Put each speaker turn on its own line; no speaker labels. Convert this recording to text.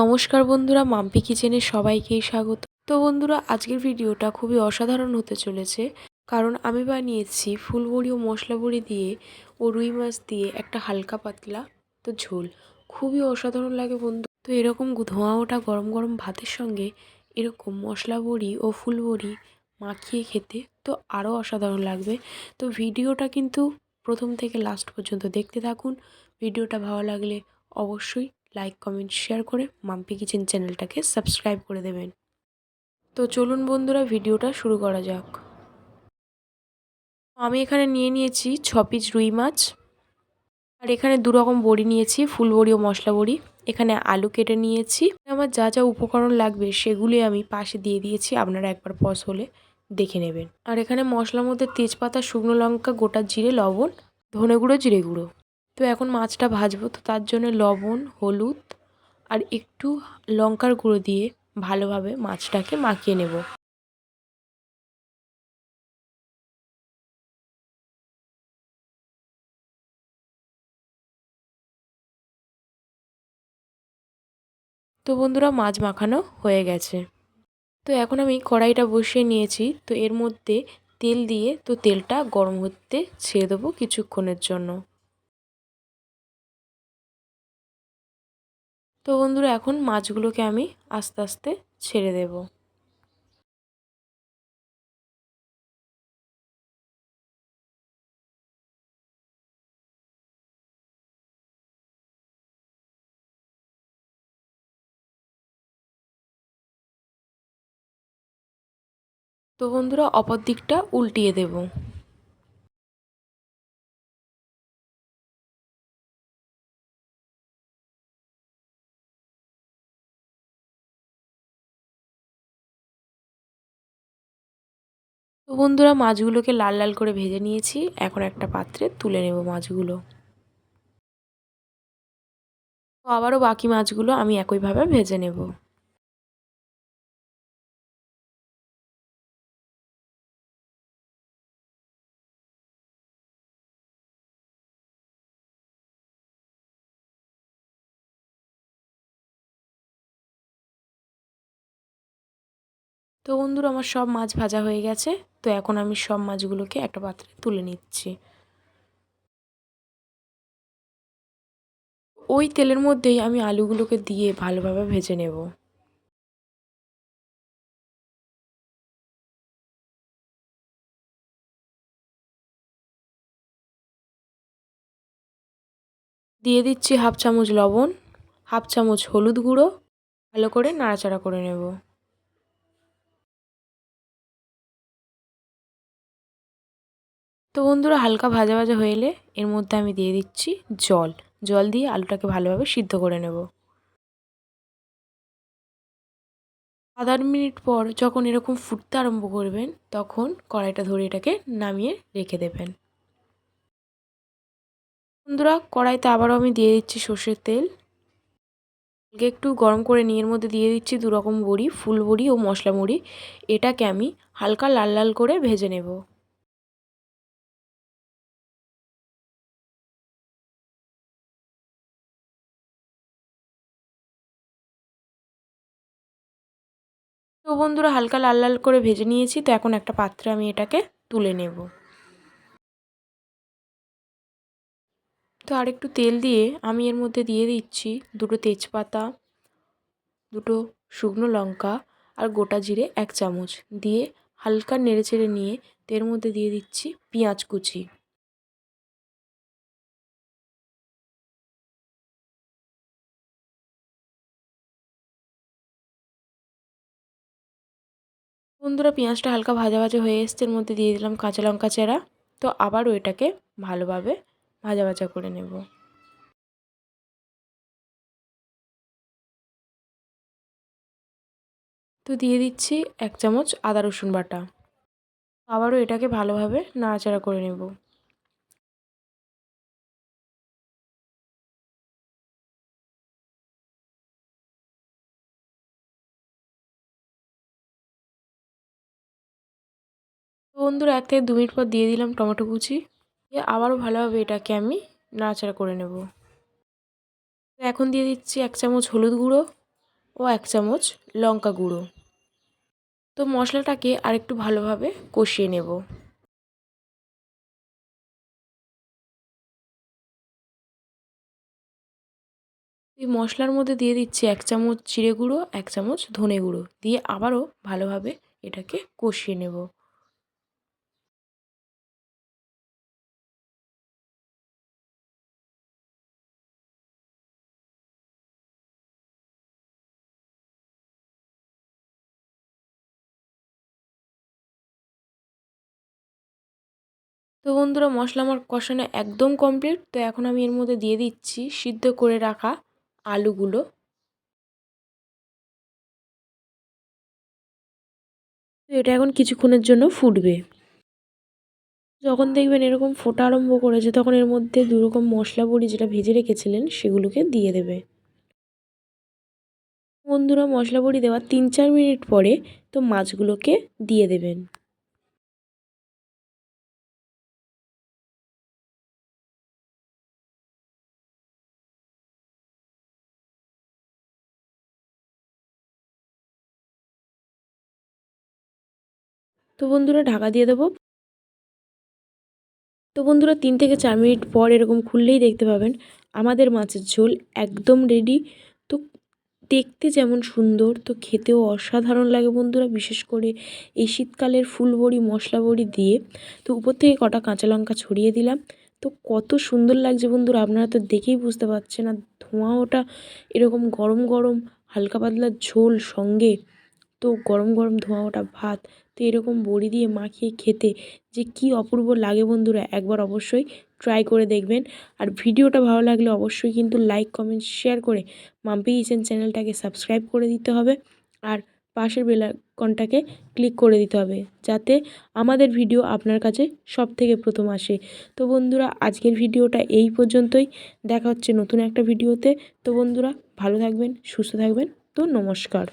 নমস্কার বন্ধুরা, মাম্পি কিচেনে সবাইকেই স্বাগত। তো বন্ধুরা, আজকের ভিডিওটা খুবই অসাধারণ হতে চলেছে, কারণ আমি বানিয়েছি ফুলবড়ি ও মশলা বড়ি দিয়ে ও রুই মাছ দিয়ে একটা হালকা পাতলা তো ঝোল। খুবই অসাধারণ লাগে বন্ধু। তো এরকম ধোঁয়া ওঠা গরম গরম ভাতের সঙ্গে এরকম মশলা বড়ি ও ফুল বড়ি মাখিয়ে খেতে তো আরও অসাধারণ লাগবে। তো ভিডিওটা কিন্তু প্রথম থেকে লাস্ট পর্যন্ত দেখতে থাকুন। ভিডিওটা ভালো লাগলে অবশ্যই লাইক কমেন্ট শেয়ার করে মাম্পি কিচেন চ্যানেলটাকে সাবস্ক্রাইব করে দেবেন। তো চলুন বন্ধুরা ভিডিওটা শুরু করা যাক। আমি এখানে নিয়ে নিয়েছি ছ পিস রুই মাছ। আর এখানে দু রকম বড়ি নিয়েছি, ফুল বড়ি ও মশলা বড়ি। এখানে আলু কেটে নিয়েছি। আমার যা যা উপকরণ লাগবে সেগুলি আমি পাশে দিয়ে দিয়েছি, আপনারা একবার পজ হলে দেখে নেবেন। আর এখানে মশলার মধ্যে তেজপাতা, শুকনো লঙ্কা, গোটা জিরে, লবণ, ধনে গুঁড়ো, জিরে গুঁড়ো। তো এখন মাছটা ভাজবো, তো তার জন্য লবণ, হলুদ আর একটু লঙ্কার গুঁড়ো দিয়ে ভালোভাবে মাছটাকে মাখিয়ে নেব। তো বন্ধুরা, মাছ মাখানো হয়ে গেছে। তো এখন আমি কড়াইটা বসিয়ে নিয়েছি, তো এর মধ্যে তেল দিয়ে, তো তেলটা গরম হতে ছেড়ে দেবো কিছুক্ষণের জন্য। তো বন্ধুরা, এখন মাছগুলোকে আমি আস্তে আস্তে ছেড়ে দেব। তো বন্ধুরা, অপর দিকটা উল্টিয়ে দেবো। তো বন্ধুরা, মাছগুলোকে লাল লাল করে ভেজে নিয়েছি। এখন একটা পাত্রে তুলে নেব মাছগুলো। তো আবারও বাকি মাছগুলো আমি একইভাবে ভেজে নেব। তো বন্ধুরা, আমার সব মাছ ভাজা হয়ে গেছে। তো এখন আমি সব মাছগুলোকে একটা পাত্রে তুলে নিচ্ছি। ওই তেলের মধ্যেই আমি আলুগুলোকে দিয়ে ভালোভাবে ভেজে নেব। দিয়ে দিচ্ছি হাফ চামচ লবণ, হাফ চামচ হলুদ গুঁড়ো, ভালো করে নাড়াচাড়া করে নেব। তো বন্ধুরা হালকা ভাজা ভাজা হয়ে এলে এর মধ্যে আমি দিয়ে দিচ্ছি জল। জল দিয়ে আলুটাকে ভালোভাবে সিদ্ধ করে নেব। আধ মিনিট পর যখন এরকম ফুটতে আরম্ভ করবেন, তখন কড়াইটা ধরে এটাকে নামিয়ে রেখে দেবেন। বন্ধুরা, কড়াইতে আবারও আমি দিয়ে দিচ্ছি সর্ষের তেল। একটু গরম করে নিয়ে এর মধ্যে দিয়ে দিচ্ছি দু রকম বড়ি ফুল বড়ি ও মশলা বড়ি এটাকে আমি হালকা লাল লাল করে ভেজে নেব। তো বন্ধুরা হালকা লাল লাল করে ভেজে নিয়েছি, তো এখন একটা পাত্রে আমি এটাকে তুলে নেব। তো আরেকটু তেল দিয়ে আমি এর মধ্যে দিয়ে দিচ্ছি দুটো তেজপাতা, দুটো শুকনো লঙ্কা আর গোটা জিরে এক চামচ। দিয়ে হালকা নেড়ে চেড়ে নিয়ে তের মধ্যে দিয়ে দিচ্ছি পেঁয়াজ কুচি। বন্ধুরা পেঁয়াজটা হালকা ভাজা ভাজা হয়ে এসছে, এর মধ্যে দিয়ে দিলাম কাঁচা লঙ্কা চেরা। তো আবারও এটাকে ভালোভাবে ভাজা ভাজা করে নেব। তো দিয়ে দিচ্ছি এক চামচ আদা রসুন বাটা। আবারও এটাকে ভালোভাবে নাড়াচাড়া করে নেব। বন্ধুরা এক থেকে দু মিনিট পর দিয়ে দিলাম টমেটো কুচি। দিয়ে আবারও ভালোভাবে এটাকে আমি নাড়াচাড়া করে নেব। এখন দিয়ে দিচ্ছি এক চামচ হলুদ গুঁড়ো ও এক চামচ লঙ্কা গুঁড়ো। তো মশলাটাকে আরেকটু ভালোভাবে কষিয়ে নেব। এই মশলার মধ্যে দিয়ে দিচ্ছি এক চামচ জিরে গুঁড়ো, এক চামচ ধনে গুঁড়ো। দিয়ে আবারও ভালোভাবে এটাকে কষিয়ে নেব। তো বন্ধুরা, মশলা আমার কষানো একদম কমপ্লিট তো এখন আমি এর মধ্যে দিয়ে দিচ্ছি সিদ্ধ করে রাখা আলুগুলো। তো এটা এখন কিছুক্ষণের জন্য ফুটবে। যখন দেখবেন এরকম ফোটা আরম্ভ করেছে, তখন এর মধ্যে দুরকম মশলা বড়ি যেটা ভেজে রেখেছিলেন, সেগুলোকে দিয়ে দেবে। বন্ধুরা, মশলা বড়ি দেওয়ার তিন চার মিনিট পরে তো মাছগুলোকে দিয়ে দেবেন। তো বন্ধুরা ঢাকা দিয়ে দেবো। তো বন্ধুরা তিন থেকে চার মিনিট পর এরকম খুললেই দেখতে পাবেন, আমাদের মাছের ঝোল একদম রেডি তো দেখতে যেমন সুন্দর, তো খেতেও অসাধারণ লাগে বন্ধুরা, বিশেষ করে এই শীতকালের ফুল বড়ি মশলা বড়ি দিয়ে। তো উপর থেকে কটা কাঁচা লঙ্কা ছড়িয়ে দিলাম। তো কত সুন্দর লাগছে বন্ধুরা, আপনারা তো দেখেই বুঝতে পারছেন, আর ধোঁয়া ওটা এরকম গরম গরম, হালকা পাতলা ঝোল সঙ্গে। তো গরম গরম ধোঁয়া ওটা ভাত তো এরকম বড়ি দিয়ে মাখিয়ে খেতে যে কি অপূর্ব লাগে বন্ধুরা একবার অবশ্যই ট্রাই করে দেখবেন। আর ভিডিওটা ভালো লাগলে অবশ্যই কিন্তু লাইক কমেন্ট শেয়ার করে মাম্পি কিচেন চ্যানেলটাকে সাবস্ক্রাইব করে দিতে হবে আর পাশের বেলাকনটাকে ক্লিক করে দিতে হবে যাতে আমাদের ভিডিও আপনার কাছে সব থেকে প্রথম আসে। তো বন্ধুরা আজকের ভিডিওটা এই পর্যন্তই। দেখা হচ্ছে নতুন একটা ভিডিওতে। তো বন্ধুরা ভালো থাকবেন, সুস্থ থাকবেন। তো নমস্কার।